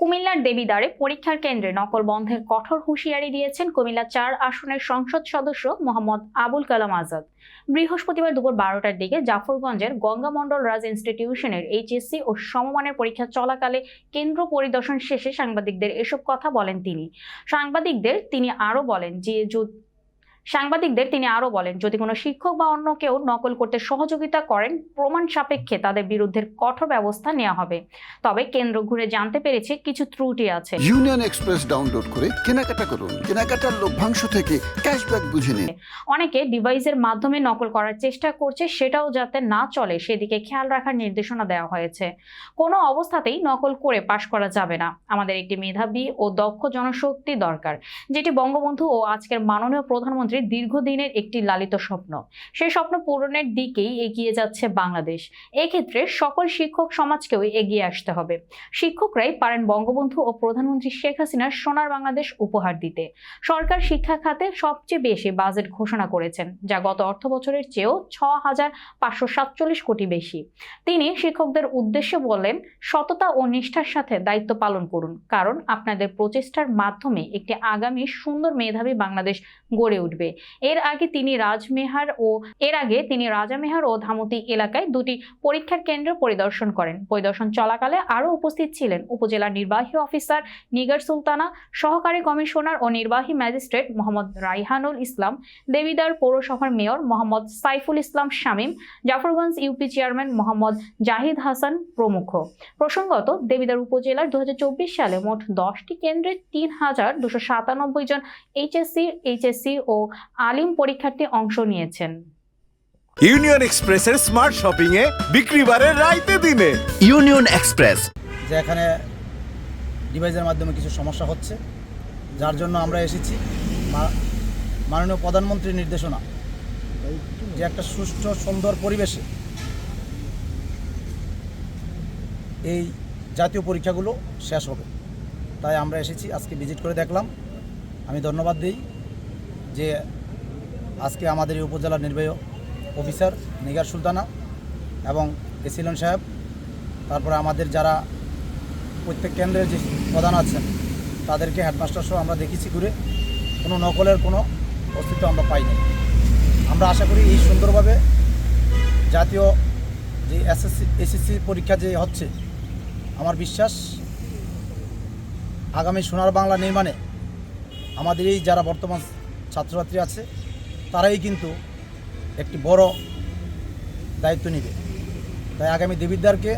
কুমিল্লার দেবিদ্বারে পরীক্ষার কেন্দ্রে নকল বন্ধের কঠোর হুঁশিয়ারি দিয়েছেন কুমিল্লা চার আসনের সংসদ সদস্য মোহাম্মদ আবুল কালাম আজাদ। বৃহস্পতিবার দুপুর বারোটার দিকে জাফরগঞ্জের গঙ্গামণ্ডল রাজ ইনস্টিটিউশনের এইচএসসি ও সমমানের পরীক্ষা চলাকালে কেন্দ্র পরিদর্শন শেষে সাংবাদিকদের এসব কথা বলেন তিনি। সাংবাদিকদের তিনি আরও বলেন যে সাংবাদিকদের তিনি আরও বলেন যদি কোনো শিক্ষক বা অন্য কেউ নকল করতে সহযোগিতা করেন প্রমাণ সাপেক্ষে তাদের বিরুদ্ধে কঠোর ব্যবস্থা নেওয়া হবে। তবে কেন্দ্র ঘুরে জানতে পেরেছে কিছু ত্রুটি আছে। ইউনিয়ন এক্সপ্রেস ডাউনলোড করে কেনাকাটা করুন। কেনাকাটার লভ্যাংশ থেকে ক্যাশব্যাক বুঝে নিন। অনেকে ডিভাইসের মাধ্যমে নকল করার চেষ্টা করছে সেটাও যাতে না চলে সেদিকে খেয়াল রাখার নির্দেশনা দেওয়া হয়েছে। কোনো অবস্থাতেই নকল করে পাশ করা যাবে না। আমাদের একটি মেধাবী ও দক্ষ জনশক্তি দরকার যেটি বঙ্গবন্ধু ও আজকের মাননীয় প্রধানমন্ত্রীর দীর্ঘদিনের একটি লালিত স্বপ্ন। সেই স্বপ্ন পূরণের দিকেই এগিয়ে যাচ্ছে বাংলাদেশ। এক্ষেত্রে সকল শিক্ষক সমাজকেও এগিয়ে আসতে হবে। শিক্ষকরাই পারেন বঙ্গবন্ধু ও প্রধানমন্ত্রী শেখ হাসিনার সোনার বাংলাদেশ উপহার দিতে। সরকার শিক্ষা খাতে সবচেয়ে বেশি বাজেট ঘোষণা করেছেন, যা গত অর্থ বছরের চেয়েও ছ হাজার পাঁচশো সাতচল্লিশ কোটি বেশি। তিনি শিক্ষকদের উদ্দেশ্যে বললেন সততা ও নিষ্ঠার সাথে দায়িত্ব পালন করুন, কারণ আপনাদের প্রচেষ্টার মাধ্যমে একটি আগামী সুন্দর মেধাবী বাংলাদেশ গড়ে উঠবে। এর আগে তিনি রাজমেহার ও এর আগে তিনি রাজামেহার ও ধামতি এলাকায় দুটি পরীক্ষার কেন্দ্র পরিদর্শন করেন। পরিদর্শন চলাকালে আরও উপস্থিত ছিলেন উপজেলা নির্বাহী অফিসার নিগার সুলতানা, সহকারী কমিশনার ও নির্বাহী ম্যাজিস্ট্রেট মোহাম্মদ রাইহানুল ইসলাম, দেবিদার পৌরসভার mayor Mohammad Saiful Islam Shamim, Jafarganj UP chairman Mohammad Zahid Hasan প্রমুখ। প্রসঙ্গত, দেবিদার উপজেলার দু হাজার চব্বিশ সালে মোট দশটি কেন্দ্রে তিন হাজার দুশো সাতানব্বই জন এইচএসসি এইচএসসি ও আলিম পরীক্ষার্থী অংশ নিয়েছেন। ইউনিয়ন এক্সপ্রেসের স্মার্ট শপিং এ বিক্রি বাড়ে রাইতে দিনে। Union express. যে এখানে ডিভাইসের মাধ্যমে কিছু সমস্যা হচ্ছে যার জন্য আমরা এসেছি। মাননীয় প্রধানমন্ত্রীর নির্দেশনা যে একটা সুষ্ঠু সুন্দর পরিবেশে এই জাতীয় পরীক্ষাগুলো শেষ হবে। তাই আমরা এসেছি আজকে ভিজিট করে দেখলাম। আমি ধন্যবাদ দিই। যে আজকে আমাদের এই উপজেলার নির্বাহী অফিসার নিগার সুলতানা এবং এসিলন সাহেব, তারপরে আমাদের যারা প্রত্যেক কেন্দ্রের যে প্রধান আছেন, তাদেরকে হেডমাস্টার সহ আমরা দেখেছি ঘুরে। কোনো নকলের কোনো অস্তিত্ব আমরা পাইনি আমরা আশা করি এই সুন্দরভাবে জাতীয় যে এসএসসি এসএসসি পরীক্ষা যে হচ্ছে, আমার বিশ্বাস আগামী সোনার বাংলা নির্মাণে আমাদের এই যারা বর্তমান ছাত্রছাত্রী আছে তারাই কিন্তু একটি বড় দায়িত্ব নেবে। তাই আগামী দেবিদ্বারকে